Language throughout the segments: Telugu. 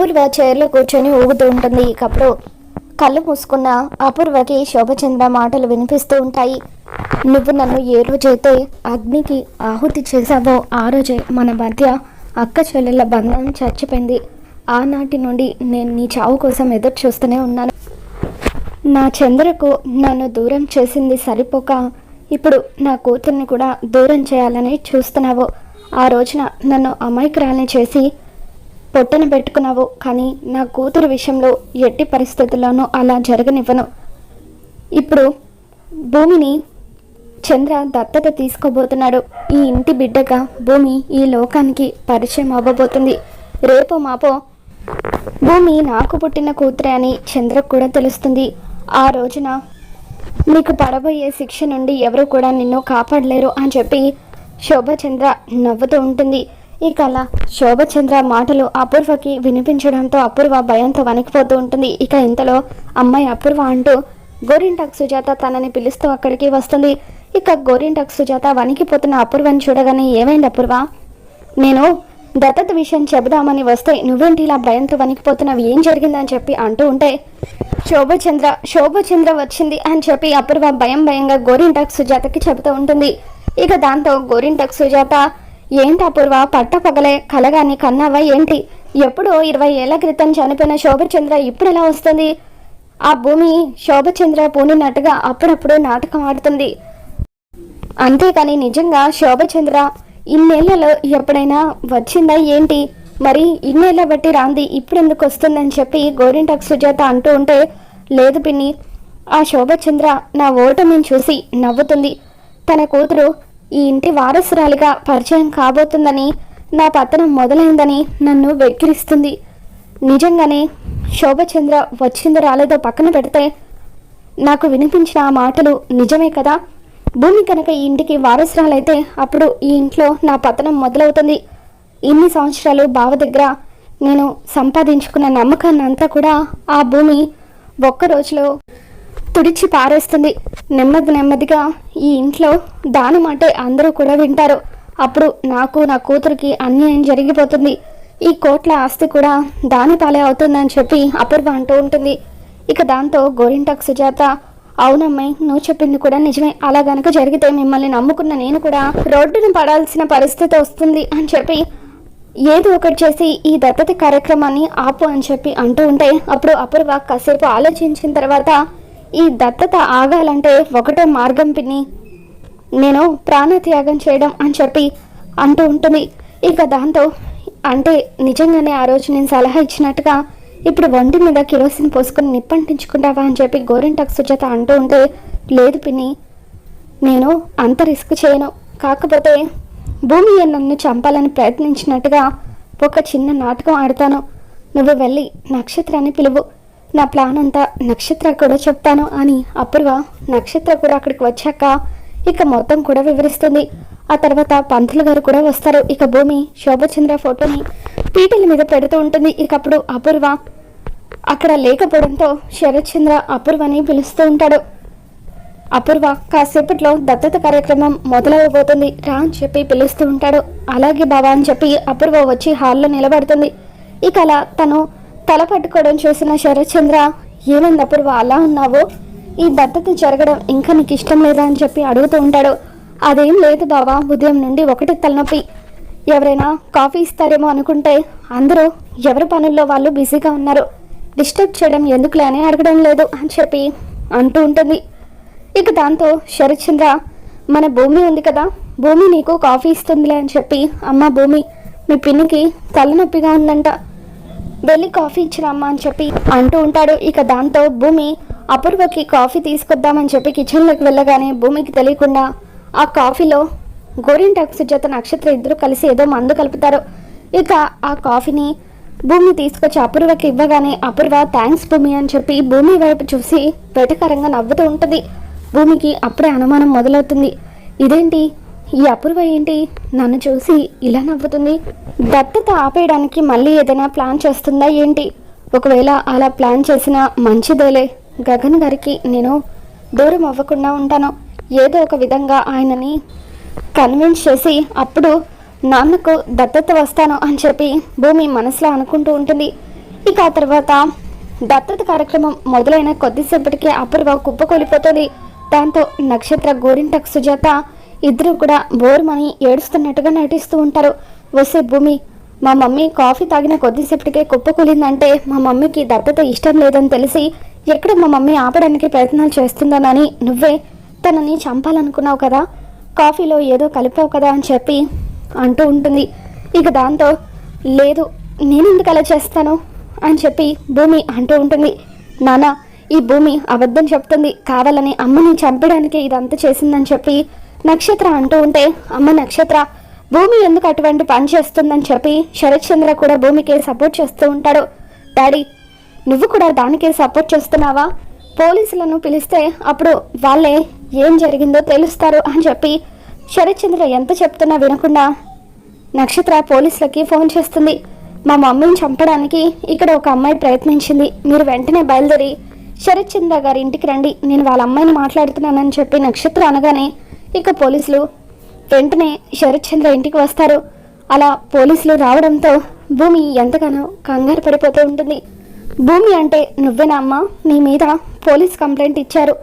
అపూర్వ చైర్లో కూర్చొని ఊగుతూ ఉంటుంది. ఇకప్పుడు కళ్ళు మూసుకున్న అపూర్వకి శోభచంద్ర మాటలు వినిపిస్తూ ఉంటాయి. నువ్వు నన్ను ఏ రోజైతే అగ్నికి ఆహుతి చేశావో ఆ రోజే మన మధ్య అక్క చెల్లెల బంధం చచ్చిపోయింది. ఆనాటి నుండి నేను నీ చావు కోసం ఎదురు చూస్తూనే ఉన్నాను. నా చంద్రకు నన్ను దూరం చేసింది సరిపోక ఇప్పుడు నా కూతుర్ని కూడా దూరం చేయాలని చూస్తున్నావు. ఆ రోజున నన్ను అమాయకురాలని చేసి పొట్టన పెట్టుకున్నావు కానీ నా కూతురు విషయంలో ఎట్టి పరిస్థితుల్లోనూ అలా జరగనివ్వను. ఇప్పుడు భూమిని చంద్ర దత్తత తీసుకోబోతున్నాడు. ఈ ఇంటి బిడ్డగా భూమి ఈ లోకానికి పరిచయం అవ్వబోతుంది. రేపు మాపో భూమి నాకు పుట్టిన కూతురే అని చంద్రకు కూడా తెలుస్తుంది. ఆ రోజున నీకు పడబోయే శిక్ష నుండి ఎవరు కూడా నిన్ను కాపాడలేరు అని చెప్పి శోభచంద్ర నవ్వుతూ ఉంటుంది. ఇక అలా శోభచంద్ర మాటలు అపూర్వకి వినిపించడంతో అపూర్వ భయంతో వణికిపోతూ ఉంటుంది. ఇక ఇంతలో అమ్మాయి అపూర్వ అంటూ గోరింటాక్ సుజాత తనని పిలుస్తూ అక్కడికి వస్తుంది. ఇక గోరింటాక్ సుజాత వణికిపోతున్న అపూర్వని చూడగానే ఏమైంది అపూర్వ? నేను దత్తత విషయం చెబుదామని వస్తే నువ్వేంటి ఇలా భయంతో వణికిపోతున్నావు? ఏం జరిగిందని చెప్పి అంటూ ఉంటే శోభచంద్ర శోభచంద్ర వచ్చింది అని చెప్పి అపూర్వ భయం భయంగా గోరింటాక్ సుజాతకి చెబుతూ ఉంటుంది. ఇక దాంతో గోరింటాక్ సుజాత ఏంటి అపూర్వ? పట్టపగలే కలగాని కన్నావా ఏంటి? ఎప్పుడో ఇరవై ఏళ్ళ క్రితం చనిపోయిన శోభచంద్ర ఇప్పుడు ఎలా వస్తుంది? ఆ భూమి శోభచంద్ర పూనినట్టుగా అప్పుడప్పుడు నాటకం ఆడుతుంది. అంతేకాని నిజంగా శోభచంద్ర ఇన్నేళ్ళలో ఎప్పుడైనా వచ్చిందా ఏంటి? మరి ఇన్నేళ్ళ బట్టి రాంది ఇప్పుడు ఎందుకు వస్తుందని చెప్పి గోరింటాక్ సుజాత అంటూ ఉంటే లేదు పిన్ని ఆ శోభచంద్ర నా ఓటమిని చూసి నవ్వుతుంది. తన కూతురు ఈ ఇంటి వారసురాలిగా పరిచయం కాబోతుందని నా పతనం మొదలైందని నన్ను వెక్కిరిస్తుంది. నిజంగానే శోభచంద్ర వచ్చిందో రాలేదో పక్కన పెడితే నాకు వినిపించిన ఆ మాటలు నిజమే కదా? భూమి కనుక ఈ ఇంటికి వారసురాలైతే అప్పుడు ఈ ఇంట్లో నా పతనం మొదలవుతుంది. ఇన్ని సంవత్సరాలు బావ దగ్గర నేను సంపాదించుకున్న నమ్మకాన్ని అంతా కూడా ఆ భూమి ఒక్క రోజులో తుడిచి పారేస్తుంది. నెమ్మది నెమ్మదిగా ఈ ఇంట్లో దాని మాటే అందరూ కూడా వింటారు. అప్పుడు నాకు నా కూతురికి అన్యాయం జరిగిపోతుంది. ఈ కోట్ల ఆస్తి కూడా దాని పాలే అవుతుందని చెప్పి అపూర్వ అంటూ ఉంటుంది. ఇక దాంతో గోరింటాక్ సుజాత అవునమ్మాయి నువ్వు చెప్పింది కూడా నిజమే. అలా గనక జరిగితే మిమ్మల్ని నమ్ముకున్న నేను కూడా రోడ్డున పడాల్సిన పరిస్థితి వస్తుంది అని చెప్పి ఏదో ఒకటి చేసి ఈ దత్తత కార్యక్రమాన్ని ఆపు అని చెప్పి అంటూ ఉంటే అప్పుడు అపూర్వ కాసేపు ఆలోచించిన తర్వాత ఈ దత్తత ఆగాలంటే ఒకటే మార్గం పిన్ని. నేను ప్రాణత్యాగం చేయడం అని చెప్పి అంటూ ఉంటుంది. ఇక దాంతో అంటే నిజంగానే ఆ రోజు నేను సలహా ఇచ్చినట్టుగా ఇప్పుడు వంటి మీద కిరోసిన్ పోసుకొని నిప్పంటించుకుంటావా అని చెప్పి గోరింటాక్ సుజాత అంటూ ఉంటే లేదు పిన్ని నేను అంత రిస్క్ చేయను. కాకపోతే భూమి నన్ను చంపాలని ప్రయత్నించినట్టుగా ఒక చిన్న నాటకం ఆడతాను. నువ్వు వెళ్ళి నక్షత్రాన్ని పిలువు. నా ప్లాన్ అంతా నక్షత్ర కూడా చెప్తాను అని అపూర్వ నక్షత్ర కూడా అక్కడికి వచ్చాక ఇక మొత్తం కూడా వివరిస్తుంది. ఆ తర్వాత పంతులు గారు కూడా వస్తారు. ఇక భూమి శోభచంద్ర ఫోటోని పీటల మీద పెడుతూ ఉంటుంది. ఇక అప్పుడు అపూర్వ అక్కడ లేకపోవడంతో శరత్చంద్ర అపూర్వని పిలుస్తూ ఉంటాడు. అపూర్వ కాసేపట్లో దత్తత కార్యక్రమం మొదలవబోతుంది. రా అని చెప్పి పిలుస్తూ ఉంటాడు. అలాగే బావా అని చెప్పి అపూర్వ వచ్చి హాల్లో నిలబడుతుంది. ఇక అలా తను తల పట్టుకోవడం చూసిన శరత్చంద్ర ఏమైంది అప్పుడు అలా ఉన్నావు? ఈ దత్తత జరగడం ఇంకా నీకు ఇష్టం లేదా? అని చెప్పి అడుగుతూ ఉంటాడు. అదేం లేదు బావా ఉదయం నుండి ఒకటి తలనొప్పి. ఎవరైనా కాఫీ ఇస్తారేమో అనుకుంటే అందరూ ఎవరి పనుల్లో వాళ్ళు బిజీగా ఉన్నారు. డిస్టర్బ్ చేయడం ఎందుకులే అని అడగడం లేదు అని చెప్పి అంటూ ఉంటుంది. ఇక దాంతో శరత్చంద్ర మన భూమి ఉంది కదా భూమి నీకు కాఫీ ఇస్తుందిలే అని చెప్పి అమ్మ భూమి మీ పిన్నికి తలనొప్పిగా ఉందంట. వెళ్ళి కాఫీ ఇచ్చిన అని చెప్పి అంటూ ఉంటాడు. ఇక దాంతో భూమి అపూర్వకి కాఫీ తీసుకొద్దామని చెప్పి కిచెన్లోకి వెళ్ళగానే భూమికి తెలియకుండా ఆ కాఫీలో గోరింటాకు సుజాత నక్షత్ర ఇద్దరు కలిసి ఏదో మందు కలుపుతారు. ఇక ఆ కాఫీని భూమి తీసుకొచ్చి అపూర్వకి ఇవ్వగానే అపూర్వ థ్యాంక్స్ భూమి అని చెప్పి భూమి వైపు చూసి వెటకరంగా నవ్వుతూ ఉంటుంది. భూమికి అప్పుడే అనుమానం మొదలవుతుంది. ఇదేంటి? ఈ అపూర్వ ఏంటి? నన్ను చూసి ఇలా నవ్వుతుంది. దత్తత ఆపేయడానికి మళ్ళీ ఏదైనా ప్లాన్ చేస్తుందా ఏంటి? ఒకవేళ అలా ప్లాన్ చేసినా మంచిదేలే. గగన్ గారికి నేను దూరం అవ్వకుండా ఉంటాను. ఏదో ఒక విధంగా ఆయనని కన్విన్స్ చేసి అప్పుడు నాన్నకు దత్తత వస్తాను అని చెప్పి భూమి మనసులో అనుకుంటూ ఉంటుంది. ఇక ఆ తర్వాత దత్తత కార్యక్రమం మొదలైన కొద్దిసేపటికే అపూర్వ కుప్పకూలిపోతుంది. దాంతో నక్షత్ర గోరింటకు సుజాత ఇద్దరు కూడా బోరుమని ఏడుస్తున్నట్టుగా నటిస్తూ ఉంటారు. వసే భూమి మా మమ్మీ కాఫీ తాగిన కొద్దిసేపటికే కుప్పకూలిందంటే మా మమ్మీకి దత్తత ఇష్టం లేదని తెలిసి ఎక్కడ మా మమ్మీ ఆపడానికి ప్రయత్నాలు చేస్తుందోనని నువ్వే తనని చంపాలనుకున్నావు కదా కాఫీలో ఏదో కలిపావు కదా అని చెప్పి అంటూ ఉంటుంది. ఇక దాంతో లేదు నేను ఎందుకు అలా చేస్తాను అని చెప్పి భూమి అంటూ ఉంటుంది. నానా ఈ భూమి అబద్ధం చెప్తుంది. కావాలని అమ్మని చంపడానికి ఇదంతా చేసిందని చెప్పి నక్షత్ర అంటూ ఉంటే అమ్మ నక్షత్ర భూమి ఎందుకు అటువంటి పని చేస్తుందని చెప్పి శరత్చంద్ర కూడా భూమికి సపోర్ట్ చేస్తూ ఉంటాడు. డాడీ నువ్వు కూడా దానికి సపోర్ట్ చేస్తున్నావా? పోలీసులను పిలిస్తే అప్పుడు వాళ్ళే ఏం జరిగిందో తెలుస్తారు అని చెప్పి శరత్చంద్ర ఎంత చెప్తున్నా వినకుండా నక్షత్ర పోలీసులకి ఫోన్ చేస్తుంది. మా మమ్మీని చంపడానికి ఇక్కడ ఒక అమ్మాయి ప్రయత్నించింది. మీరు వెంటనే బయలుదేరి శరత్చంద్ర గారి ఇంటికి రండి. నేను వాళ్ళ అమ్మాయిని మాట్లాడుతున్నానని చెప్పి నక్షత్ర అనగానే ఇక పోలీసులు వెంటనే శరత్చంద్ర ఇంటికి వస్తారు. అలా పోలీసులు రావడంతో భూమి ఎంతగానో కంగారు పడిపోతూ ఉంటుంది. భూమి అంటే నువ్వేనా అమ్మా? నీ మీద పోలీస్ కంప్లైంట్ ఇచ్చారు.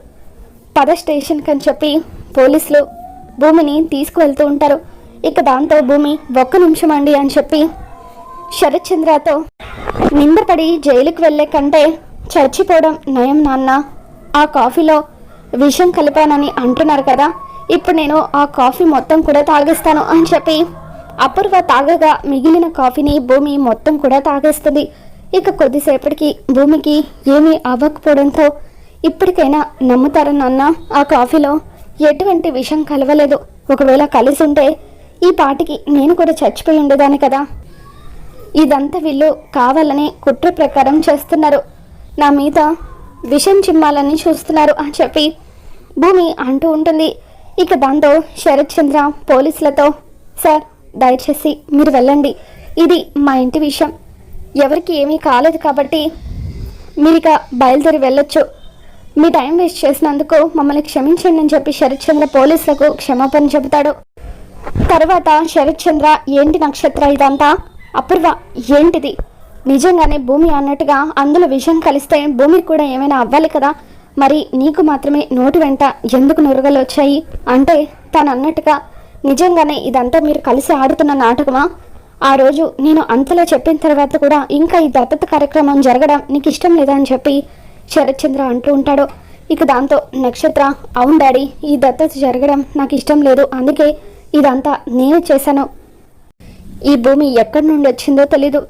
పద స్టేషన్కి అని చెప్పి పోలీసులు భూమిని తీసుకువెళ్తూ ఉంటారు. ఇక దాంతో భూమి ఒక్క నిమిషం అండి అని చెప్పి శరత్చంద్రతో నిందపడి జైలుకి వెళ్ళే కంటే చచ్చిపోవడం నయం నాన్న. ఆ కాఫీలో విషం కలిపానని అంటున్నారు కదా. ఇప్పుడు నేను ఆ కాఫీ మొత్తం కూడా తాగేస్తాను అని చెప్పి. అపూర్వ తాగగా మిగిలిన కాఫీని భూమి మొత్తం కూడా తాగేస్తుంది. ఇక కొద్దిసేపటికి భూమికి ఏమీ అవ్వకపోవడంతో ఇప్పటికైనా నమ్ముతారా నాన్న ఆ కాఫీలో? ఎటువంటి విషం కలవలేదు. ఒకవేళ కలిసి ఉంటే ఈ పాటికి నేను కూడా చచ్చిపోయి ఉండేదాన్ని కదా. ఇదంతా వీళ్ళు కావాలని కుట్ర ప్రకారం చేస్తున్నారు. నా మీద విషం చిమ్మాలని చూస్తున్నారు అని చెప్పి భూమి అంటూ ఉంటుంది. ఇక దాంతో శరత్ చంద్ర పోలీసులతో సార్ దయచేసి మీరు వెళ్ళండి. ఇది మా ఇంటి విషయం. ఎవరికి ఏమీ కాలేదు కాబట్టి మీరు ఇక బయలుదేరి వెళ్ళొచ్చు. మీ టైం వేస్ట్ చేసినందుకు మమ్మల్ని క్షమించండి అని చెప్పి శరత్ చంద్ర పోలీసులకు క్షమాపణ చెబుతాడు. తర్వాత శరత్ చంద్ర ఏంటి నక్షత్ర ఇదంతా? అపూర్వ ఏంటిది? నిజంగానే భూమి అన్నట్టుగా అందులో విషయం కలిస్తే భూమికి కూడా ఏమైనా అవ్వాలి కదా? మరి నీకు మాత్రమే నోటి వెంట ఎందుకు నురగలు వచ్చాయి? అంటే తను అన్నట్టుగా నిజంగానే ఇదంతా మీరు కలిసి ఆడుతున్న నాటకమా? ఆ రోజు నేను అంతలా చెప్పిన తర్వాత కూడా ఇంకా ఈ దత్తత కార్యక్రమం జరగడం నీకు ఇష్టం లేదా అని చెప్పి శరత్చంద్ర అంటూ ఉంటాడు. ఇక దాంతో నక్షత్ర అవును డాడీ ఈ దత్తత జరగడం నాకు ఇష్టం లేదు అందుకే ఇదంతా నేను చేశాను. ఈ భూమి ఎక్కడి నుండి వచ్చిందో తెలీదు.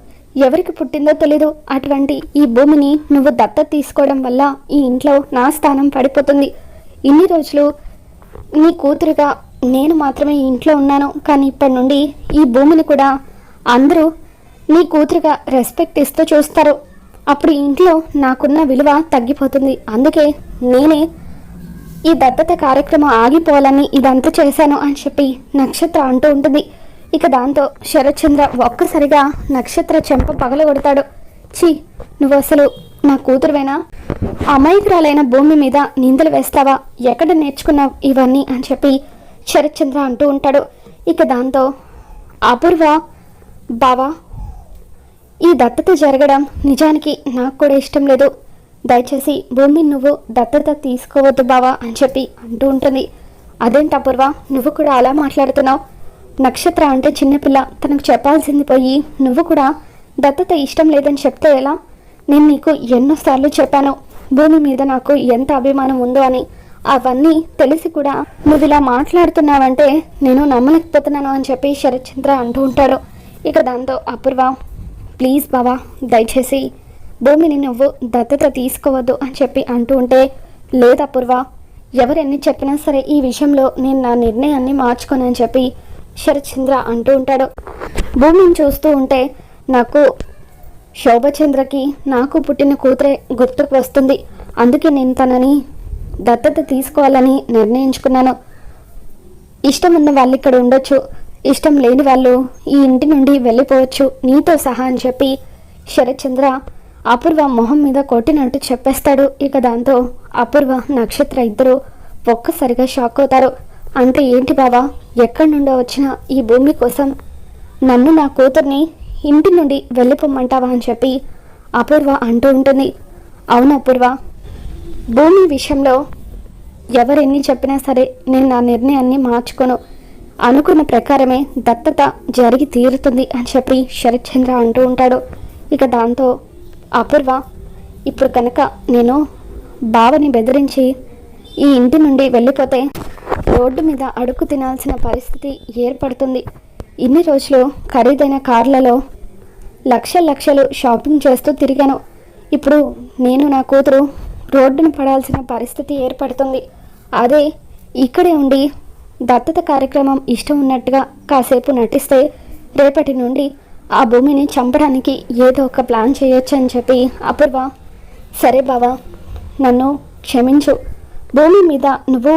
ఎవరికి పుట్టిందో తెలీదు. అటువంటి ఈ భూమిని నువ్వు దత్తత తీసుకోవడం వల్ల ఈ ఇంట్లో నా స్థానం పడిపోతుంది. ఇన్ని రోజులు నీ కూతురుగా నేను మాత్రమే ఈ ఇంట్లో ఉన్నాను. కానీ ఇప్పటి నుండి ఈ భూమిని కూడా అందరూ నీ కూతురుగా రెస్పెక్ట్ ఇస్తూ చూస్తారు. అప్పుడు ఇంట్లో నాకున్న విలువ తగ్గిపోతుంది. అందుకే నేనే ఈ దత్తత కార్యక్రమం ఆగిపోవాలని ఇదంతా చేశాను అని చెప్పి నక్షత్ర అంటూ ఉంటుంది. ఇక దాంతో శరత్చంద్ర ఒక్కసారిగా నక్షత్ర చెంప పగలగొడతాడు. ఛీ నువ్వు అసలు నా కూతురువేనా? అమాయకురాలైన భూమి మీద నిందలు వేస్తావా? ఎక్కడ నేర్చుకున్నావు ఇవన్నీ అని చెప్పి శరత్చంద్ర అంటూ ఉంటాడు. ఇక దాంతో అపూర్వ బావా ఈ దత్తత జరగడం నిజానికి నాకు కూడా ఇష్టం లేదు. దయచేసి భూమిని నువ్వు దత్తత తీసుకోవద్దు బావా అని చెప్పి అంటూ ఉంటుంది. అదేంటి అపూర్వ? నువ్వు కూడా అలా మాట్లాడుతున్నావు? నక్షత్ర అంటే చిన్నపిల్ల. తనకు చెప్పాల్సింది పోయి నువ్వు కూడా దత్తత ఇష్టం లేదని చెప్తే ఎలా? నేను నీకు ఎన్నోసార్లు చెప్పాను. భూమి మీద నాకు ఎంత అభిమానం ఉందో అని. అవన్నీ తెలిసి కూడా నువ్వు ఇలా మాట్లాడుతున్నావంటే నేను నమ్మలేకపోతున్నాను అని చెప్పి శరత్చంద్ర అంటూ ఉంటాడు ఇక దాంతో అపూర్వ ప్లీజ్ బావా దయచేసి భూమిని నువ్వు దత్తత తీసుకోవద్దు అని చెప్పి అంటూ ఉంటే లేదు అపూర్వ ఎవరెన్ని చెప్పినా సరే ఈ విషయంలో నేను నా నిర్ణయాన్ని మార్చుకోనని చెప్పి శరత్చంద్ర అంటూ ఉంటాడు. భూమిని చూస్తూ ఉంటే నాకు శోభచంద్రకి నాకు పుట్టిన కూతురే గుర్తుకు వస్తుంది. అందుకే నేను తనని దత్తత తీసుకోవాలని నిర్ణయించుకున్నాను. ఇష్టం ఉన్న వాళ్ళు ఇక్కడ ఉండొచ్చు. ఇష్టం లేని వాళ్ళు ఈ ఇంటి నుండి వెళ్ళిపోవచ్చు. నీతో సహా అని చెప్పి శరత్చంద్ర అపూర్వ మొహం మీద కొట్టినట్టు చెప్పేస్తాడు. ఇక దాంతో అపూర్వ నక్షత్ర ఇద్దరు ఒక్కసారిగా షాక్ అవుతారు. అంటే ఏంటి బావా? ఎక్కడి నుండో వచ్చిన ఈ భూమి కోసం నన్ను నా కూతుర్ని ఇంటి నుండి వెళ్ళిపోమ్మంటావా అని చెప్పి అపూర్వ అంటూ ఉంటుంది. అవును అపూర్వ. భూమి విషయంలో ఎవరెన్ని చెప్పినా సరే నేను నా నిర్ణయాన్ని మార్చుకోను. అనుకున్న ప్రకారమే దత్తత జరిగి తీరుతుంది అని చెప్పి శరత్చంద్ర అంటూ ఉంటాడు. ఇక దాంతో అపూర్వ ఇప్పుడు కనుక నేను బావని బెదిరించి ఈ ఇంటి నుండి వెళ్ళిపోతే రోడ్డు మీద అడుగు తినాల్సిన పరిస్థితి ఏర్పడుతుంది. ఇన్ని రోజులు ఖరీదైన కార్లలో లక్షల లక్షలు షాపింగ్ చేస్తూ తిరిగాను. ఇప్పుడు నేను నా కూతురు రోడ్డును పడాల్సిన పరిస్థితి ఏర్పడుతుంది. అదే ఇక్కడే ఉండి దత్తత కార్యక్రమం ఇష్టం ఉన్నట్టుగా కాసేపు నటిస్తే రేపటి నుండి ఆ భూమిని చంపడానికి ఏదో ఒక ప్లాన్ చేయొచ్చు అని చెప్పి అపూర్వ సరే బావా నన్ను క్షమించు. భూమి మీద నువ్వు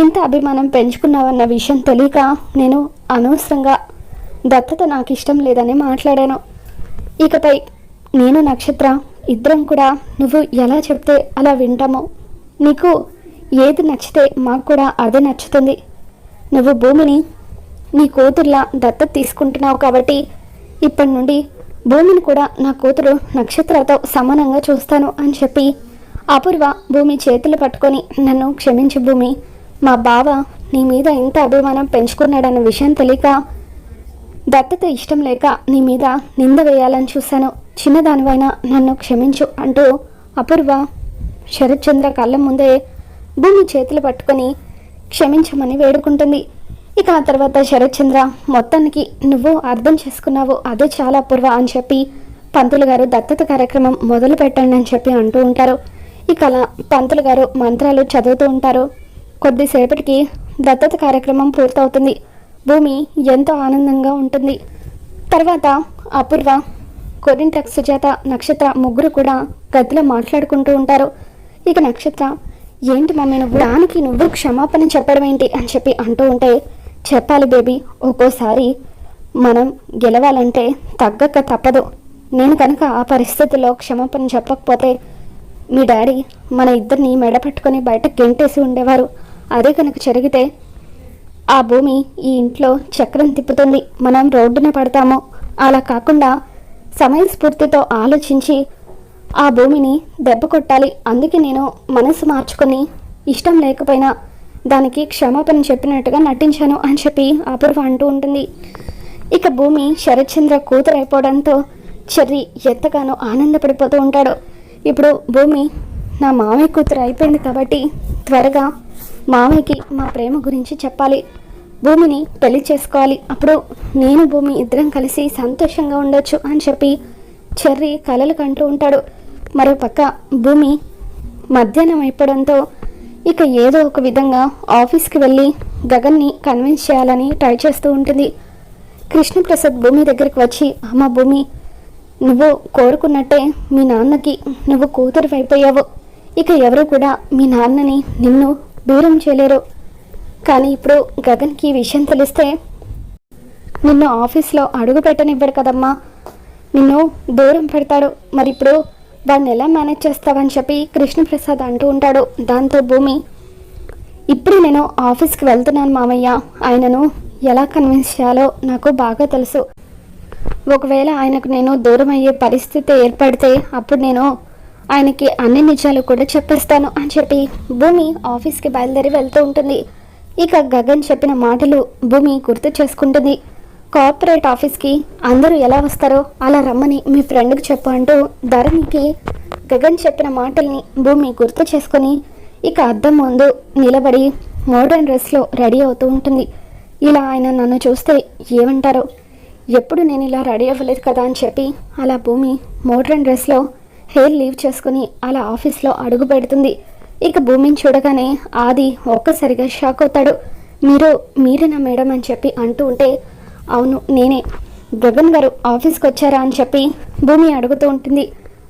ఇంత అభిమానం పెంచుకున్నావన్న విషయం తెలియక నేను అనవసరంగా దత్తత నాకు ఇష్టం లేదని మాట్లాడాను. ఇకపై నేను నక్షత్ర ఇద్దరం కూడా నువ్వు ఎలా చెప్తే అలా వింటాము నీకు ఏది నచ్చితే మాకు కూడా అదే నచ్చుతుంది. నువ్వు భూమిని నీ కూతుర్లా దత్తత తీసుకుంటున్నావు కాబట్టి ఇప్పటి నుండి భూమిని కూడా నా కూతురు నక్షత్రతో సమానంగా చూస్తాను అని చెప్పి అపూర్వ భూమి చేతులు పట్టుకొని నన్ను క్షమించు భూమి. మా బావ నీ మీద ఇంత అభిమానం పెంచుకున్నాడన్న విషయం తెలియక దత్తత ఇష్టం లేక నీ మీద నింద వేయాలని చూశాను. చిన్నదానివైనా నన్ను క్షమించు అంటూ అపూర్వ శరత్చంద్ర కళ్ళ ముందే భూమి చేతులు పట్టుకొని క్షమించమని వేడుకుంటుంది. ఇక ఆ తర్వాత శరత్చంద్ర మొత్తానికి నువ్వు అర్థం చేసుకున్నావు అదే చాలా అపూర్వ అని చెప్పి పంతులు గారు దత్తత కార్యక్రమం మొదలు పెట్టండి అని చెప్పి అంటూ ఉంటారు. ఇక అలా పంతులు గారు మంత్రాలు చదువుతూ ఉంటారు. కొద్దిసేపటికి దత్తత కార్యక్రమం పూర్తవుతుంది. భూమి ఎంతో ఆనందంగా ఉంటుంది. తర్వాత అపూర్వ కొరింటక్ సుజాత నక్షత్ర ముగ్గురు కూడా గదిలో మాట్లాడుకుంటూ ఉంటారు. ఇక నక్షత్ర ఏంటి మమ్మీ నువ్వు? దానికి నువ్వు క్షమాపణ చెప్పడం ఏంటి? అని చెప్పి అంటూ ఉంటే చెప్పాలి బేబీ ఒక్కోసారి మనం గెలవాలంటే తగ్గక తప్పదు. నేను కనుక ఆ పరిస్థితిలో క్షమాపణ చెప్పకపోతే మీ డాడీ మన ఇద్దరిని మెడ పట్టుకొని బయట గెంటేసి ఉండేవారు. అదే కనుక జరిగితే ఆ భూమి ఈ ఇంట్లో చక్రం తిప్పుతుంది. మనం రోడ్డున పడతాము. అలా కాకుండా సమయస్ఫూర్తితో ఆలోచించి ఆ భూమిని దెబ్బ కొట్టాలి. అందుకే నేను మనసు మార్చుకొని ఇష్టం లేకపోయినా దానికి క్షమాపణ చెప్పినట్టుగా నటించాను అని చెప్పి అపూర్వ అంటూ ఉంటుంది. ఇక భూమి శరత్చంద్ర కూతురు అయిపోవడంతో చెర్రి ఎంతగానో ఆనందపడిపోతూ ఉంటాడు. ఇప్పుడు భూమి నా మామయ్య కూతురు అయిపోయింది కాబట్టి త్వరగా మామయ్యకి మా ప్రేమ గురించి చెప్పాలి. భూమిని పెళ్ళి చేసుకోవాలి. అప్పుడు నేను భూమి ఇద్దరం కలిసి సంతోషంగా ఉండొచ్చు అని చెప్పి చెర్రి కలలు కంటూ ఉంటాడు. మరో పక్క భూమి మధ్యాహ్నం అయిపోవడంతో ఇక ఏదో ఒక విధంగా ఆఫీస్కి వెళ్ళి గగన్ని కన్విన్స్ చేయాలని ట్రై చేస్తూ ఉంటుంది. కృష్ణప్రసాద్ భూమి దగ్గరికి వచ్చి అమ్మ భూమి నువ్వు కోరుకున్నట్టే మీ నాన్నకి నువ్వు కూతురు అయిపోయావు ఇక ఎవరు కూడా మీ నాన్నని నిన్ను దూరం చేయలేరు. కానీ ఇప్పుడు గగన్కి ఈ విషయం తెలిస్తే నిన్ను ఆఫీస్లో అడుగు పెట్టనివ్వడు కదమ్మా. నిన్ను దూరం పెడతాడు. మరి ఇప్పుడు వాడిని ఎలా మేనేజ్ చేస్తావని చెప్పి కృష్ణప్రసాద్ అంటూ ఉంటాడు. దాంతో భూమి ఇప్పుడు నేను ఆఫీస్కి వెళ్తున్నాను మామయ్య. ఆయనను ఎలా కన్విన్స్ చేయాలో నాకు బాగా తెలుసు. ఒకవేళ ఆయనకు నేను దూరం అయ్యే పరిస్థితి ఏర్పడితే అప్పుడు నేను ఆయనకి అన్ని నిజాలు కూడా చెప్పేస్తాను అని చెప్పి భూమి ఆఫీస్కి బయలుదేరి వెళ్తూ ఉంటుంది. ఇక గగన్ చెప్పిన మాటలు భూమి గుర్తు చేసుకుంటుంది. కార్పొరేట్ ఆఫీస్కి అందరూ ఎలా వస్తారో అలా రమ్మని మీ ఫ్రెండ్కి చెప్పు అంటూ ధరణికి గగన్ చెప్పిన మాటల్ని భూమి గుర్తు చేసుకొని ఇక అద్దం ముందు నిలబడి మోడర్న్ డ్రెస్లో రెడీ అవుతూ ఉంటుంది. ఇలా ఆయన నన్ను చూస్తే ఏమంటారో? ఎప్పుడు నేను ఇలా రెడీ అవ్వలేదు కదా అని చెప్పి అలా భూమి మోడ్రన్ డ్రెస్లో హెయిర్ లీవ్ చేసుకుని అలా ఆఫీస్లో అడుగు పెడుతుంది. ఇక భూమిని చూడగానే ఆది ఒక్కసారిగా షాక్ అవుతాడు. మీరు మీరేనా మేడం అని చెప్పి అంటూ ఉంటే అవును నేనే. గగన్ గారు ఆఫీస్కి వచ్చారా అని చెప్పి భూమి అడుగుతూ ఉంటుంది.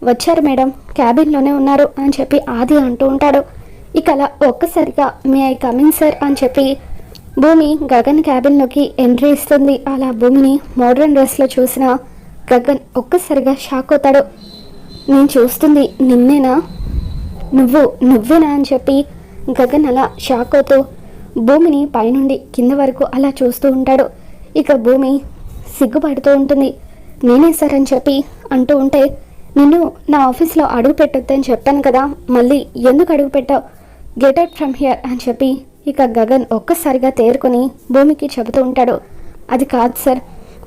వచ్చారు మేడం క్యాబిన్లోనే ఉన్నారు అని చెప్పి ఆది అంటూ ఉంటాడు. ఇక అలా ఒక్కసారిగా మీ ఐ కమింగ్ సార్ అని చెప్పి భూమి గగన్ క్యాబిన్లోకి ఎంట్రీ ఇస్తుంది. అలా భూమిని మోడర్న్ డ్రెస్లో చూసిన గగన్ ఒక్కసారిగా షాక్ అవుతాడు. నేను చూస్తుంది నిన్నేనా? నువ్వు నువ్వేనా అని చెప్పి గగన్ అలా షాక్ అవుతూ భూమిని పైనుండి కింద వరకు అలా చూస్తూ ఉంటాడు. ఇక భూమి సిగ్గుపడుతూ ఉంటుంది. నేనే సార్ అని చెప్పి అంటూ ఉంటే నిన్ను నా ఆఫీస్లో అడుగు పెట్టొద్దని చెప్పాను కదా మళ్ళీ ఎందుకు అడుగు పెట్టావు? గెట్ అవుట్ ఫ్రమ్ హియర్ అని చెప్పి ఇక గగన్ ఒక్కసారిగా తేరుకొని భూమికి చెబుతూ ఉంటాడు. అది కాదు సార్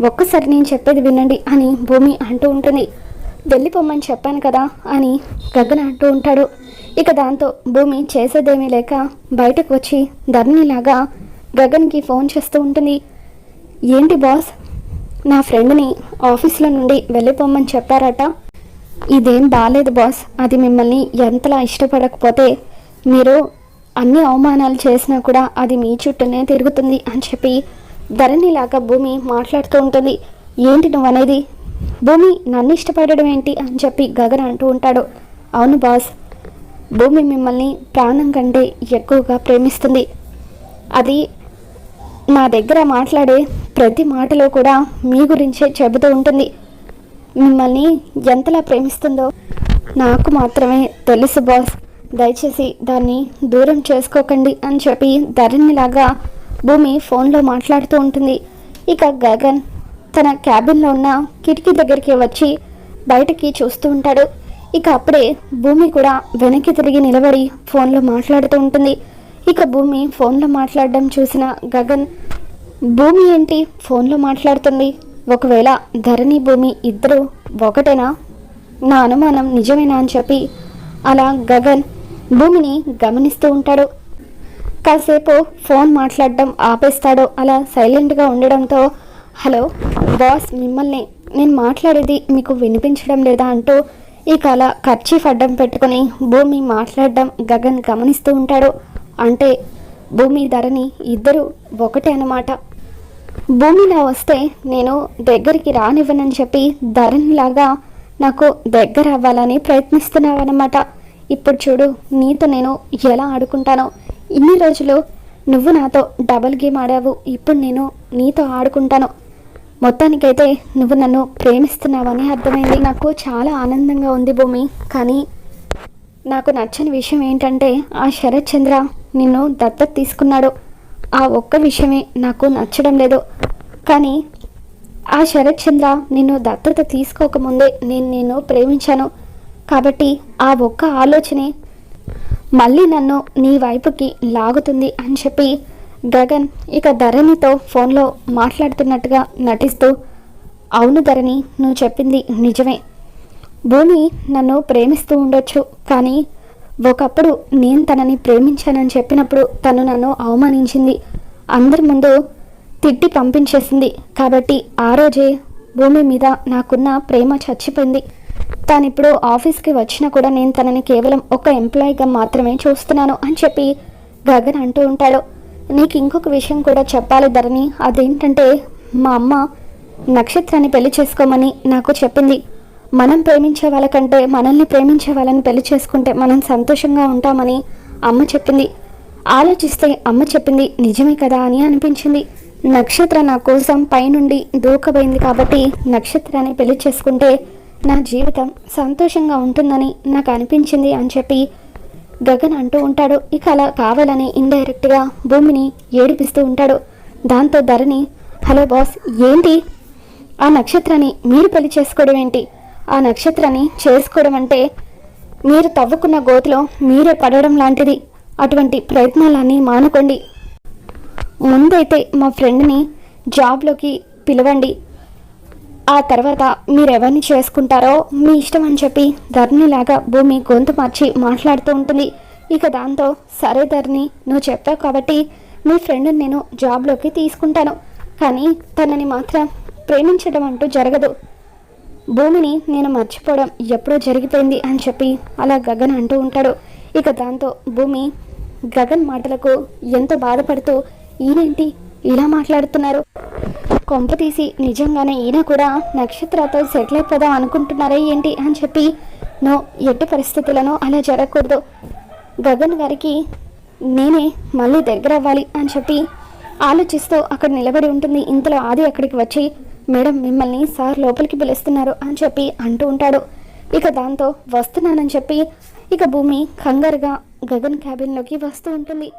ఒక్కసారి నేను చెప్పేది వినండి అని భూమి అంటూ ఉంటుంది. వెళ్ళిపోమ్మని చెప్పాను కదా అని గగన అంటూ ఉంటాడు. ఇక దాంతో భూమి చేసేదేమీ లేక బయటకు వచ్చి ధరణిలాగా గగన్కి ఫోన్ చేస్తూ ఉంటుంది. ఏంటి బాస్? నా ఫ్రెండ్ని ఆఫీస్లో నుండి వెళ్ళిపోమ్మని చెప్పారట. ఇదేం బాగాలేదు బాస్. అది మిమ్మల్ని ఎంతలా ఇష్టపడకపోతే మీరు అన్ని అవమానాలు చేసినా కూడా అది మీ చుట్టూనే తిరుగుతుంది అని చెప్పి ధరణిలాగా భూమి మాట్లాడుతూ ఉంటుంది. ఏంటి నువ్వు అనేది భూమి నన్ను ఇష్టపడడం ఏంటి అని చెప్పి గగన్ అంటూ ఉంటాడు. అవును బాస్ భూమి మిమ్మల్ని ప్రాణం కంటే ఎక్కువగా ప్రేమిస్తుంది. అది నా దగ్గర మాట్లాడే ప్రతి మాటలో కూడా మీ గురించే చెబుతూ ఉంటుంది. మిమ్మల్ని ఎంతలా ప్రేమిస్తుందో నాకు మాత్రమే తెలుసు బాస్. దయచేసి దాన్ని దూరం చేసుకోకండి అని చెప్పి ధరణిలాగా భూమి ఫోన్లో మాట్లాడుతూ ఉంటుంది. ఇక గగన్ తన క్యాబిన్లో ఉన్న కిటికీ దగ్గరికి వచ్చి బయటకి చూస్తూ ఉంటాడు. ఇక అప్పుడే భూమి కూడా వెనక్కి తిరిగి నిలబడి ఫోన్లో మాట్లాడుతూ ఉంటుంది. ఇక భూమి ఫోన్లో మాట్లాడడం చూసిన గగన్ భూమి ఏంటి? ఫోన్లో మాట్లాడుతుంది. ఒకవేళ ధరణి భూమి ఇద్దరు ఒకటేనా? నా అనుమానం నిజమేనా? అని చెప్పి అలా గగన్ భూమిని గమనిస్తూ ఉంటాడు. కాసేపు ఫోన్ మాట్లాడడం ఆపేస్తాడో. అలా సైలెంట్గా ఉండడంతో హలో బాస్ మిమ్మల్ని నేను మాట్లాడేది మీకు వినిపించడం లేదా అంటూ ఇక అలా ఖర్చీఫ్ అడ్డం పెట్టుకుని భూమి మాట్లాడడం గగన్ గమనిస్తూ ఉంటాడు. అంటే భూమి ధరని ఇద్దరు ఒకటే అనమాట భూమిలా వస్తే నేను దగ్గరికి రానివ్వనని చెప్పి ధరణిలాగా నాకు దగ్గర అవ్వాలని ప్రయత్నిస్తున్నావన్నమాట. ఇప్పుడు చూడు నీతో నేను ఎలా ఆడుకుంటానో. ఇన్ని రోజులు నువ్వు నాతో డబల్ గేమ్ ఆడావు ఇప్పుడు నేను నీతో ఆడుకుంటాను. మొత్తానికైతే నువ్వు నన్ను ప్రేమిస్తున్నావని అర్థమైంది. నాకు చాలా ఆనందంగా ఉంది భూమి. కానీ నాకు నచ్చని విషయం ఏంటంటే ఆ శరత్ చంద్ర నిన్ను దత్తత తీసుకున్నాడు. ఆ ఒక్క విషయమే నాకు నచ్చడం లేదు. కానీ ఆ శరత్ చంద్ర నిన్ను దత్తత తీసుకోకముందే నేను నిన్ను ప్రేమించాను. కాబట్టి ఆ ఒక్క ఆలోచనే మళ్ళీ నన్ను నీ వైపుకి లాగుతుంది అని చెప్పి గగన్ ఇక ధరణితో ఫోన్లో మాట్లాడుతున్నట్టుగా నటిస్తూ అవును ధరణి నువ్వు చెప్పింది నిజమే. భూమి నన్ను ప్రేమిస్తూ ఉండొచ్చు కానీ ఒకప్పుడు నేను తనని ప్రేమించానని చెప్పినప్పుడు తను నన్ను అవమానించింది. అందరి ముందు తిట్టి పంపించేసింది. కాబట్టి ఆ రోజే భూమి మీద నాకున్న ప్రేమ చచ్చిపోయింది. తాను ఇప్పుడు ఆఫీస్కి వచ్చినా కూడా నేను తనని కేవలం ఒక ఎంప్లాయీగా మాత్రమే చూస్తున్నాను అని చెప్పి గగన్ అంటూ ఉంటాడు. నీకు ఇంకొక విషయం కూడా చెప్పాలి ధరణి. అదేంటంటే మా అమ్మ నక్షత్రాన్ని పెళ్ళి చేసుకోమని నాకు చెప్పింది. మనం ప్రేమించే వాళ్ళకంటే మనల్ని ప్రేమించే వాళ్ళని పెళ్ళి చేసుకుంటే మనం సంతోషంగా ఉంటామని అమ్మ చెప్పింది. ఆలోచిస్తే అమ్మ చెప్పింది నిజమే కదా అని అనిపించింది. నక్షత్ర నా కోసం పైనుండి దూకబోయింది కాబట్టి నక్షత్రాన్ని పెళ్ళి చేసుకుంటే నా జీవితం సంతోషంగా ఉంటుందని నాకు అనిపించింది అని చెప్పి గగన్ అంటూ ఉంటాడు. ఇక అలా కావాలని ఇండైరెక్ట్గా భూమిని ఏడిపిస్తూ ఉంటాడు. దాంతో ధరణి హలో బాస్ ఏంటి? ఆ నక్షత్రాన్ని మీరు పెళ్ళి చేసుకోవడం ఏంటి? ఆ నక్షత్రాన్ని చేసుకోవడం అంటే మీరు తవ్వుకున్న గోతిలో మీరే పడడం లాంటిది. అటువంటి ప్రయత్నాలన్నీ మానుకోండి. ముందైతే మా ఫ్రెండ్ని జాబ్లోకి పిలవండి. ఆ తర్వాత మీరు ఎవరిని చేసుకుంటారో మీ ఇష్టం అని చెప్పి ధరణిలాగా భూమి గొంతు మార్చి మాట్లాడుతూ ఉంటుంది. ఇక దాంతో సరే ధరణి నువ్వు చెప్పావు కాబట్టి మీ ఫ్రెండ్ని నేను జాబ్లోకి తీసుకుంటాను. కానీ తనని మాత్రం ప్రేమించడం అంటూ జరగదు. భూమిని నేను మర్చిపోవడం ఎప్పుడో జరిగిపోయింది అని చెప్పి అలా గగన్ అంటూ ఉంటాడు. ఇక దాంతో భూమి గగన్ మాటలకు ఎంతో బాధపడుతూ ఈయనేంటి ఇలా మాట్లాడుతున్నారు? కొంప తీసి నిజంగానే ఈయన కూడా నక్షత్రతో సెటిల్ అయిపోదాం అనుకుంటున్నారా ఏంటి అని చెప్పి నో ఎట్టి పరిస్థితులను అలా జరగకూడదు. గగన్ గారికి నేనే మళ్ళీ దగ్గర అవ్వాలి అని చెప్పి ఆలోచిస్తూ అక్కడ నిలబడి ఉంటుంది. ఇంతలో ఆది అక్కడికి వచ్చి మేడం మిమ్మల్ని సార్ లోపలికి పిలుస్తున్నారు అని చెప్పి అంటూ ఉంటాడు. ఇక దాంతో వస్తున్నానని చెప్పి ఇక భూమి కంగారుగా గగన్ క్యాబిన్లోకి వస్తూ ఉంటుంది.